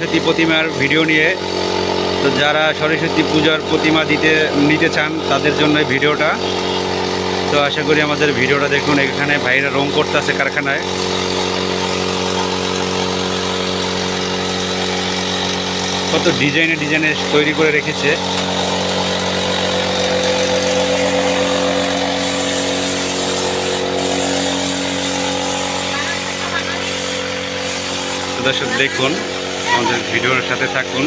সরস্বতী প্রতিমার ভিডিও নিয়ে। তো যারা সরস্বতী পূজার প্রতিমা দিতে, নিতে চান, তাদের জন্য ভিডিওটা। তো আশা করি আমাদের ভিডিওটা দেখুন, এখানে ভাইরা রং করতেছে কারখানায়। কত ডিজাইনে ডিজাইনে তৈরি করে রেখেছে। দর্শক, দেখুন। আমাদের ভিডিওর সাথে থাকুন।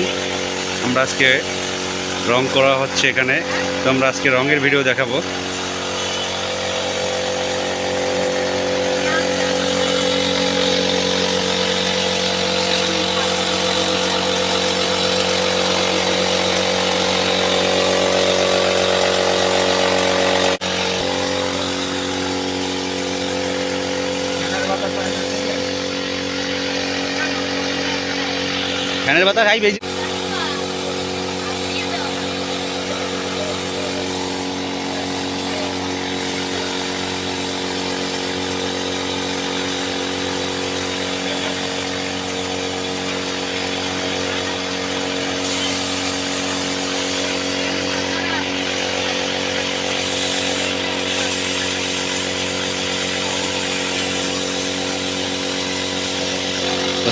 আমরা আজকে রং করা হচ্ছে এখানে। তো আমরা আজকে রঙের ভিডিও দেখাবো। ফ্যানের বাতাস হাই বেশি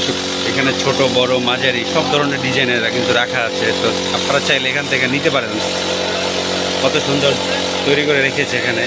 দর্শক এখানে ছোট, বড়, মাঝারি, সব ধরনের ডিজাইনের কিন্তু রাখা আছে। তো আপনারা চাইলে এখান থেকে নিতে পারেন। কত সুন্দর তৈরি করে রেখেছে এখানে।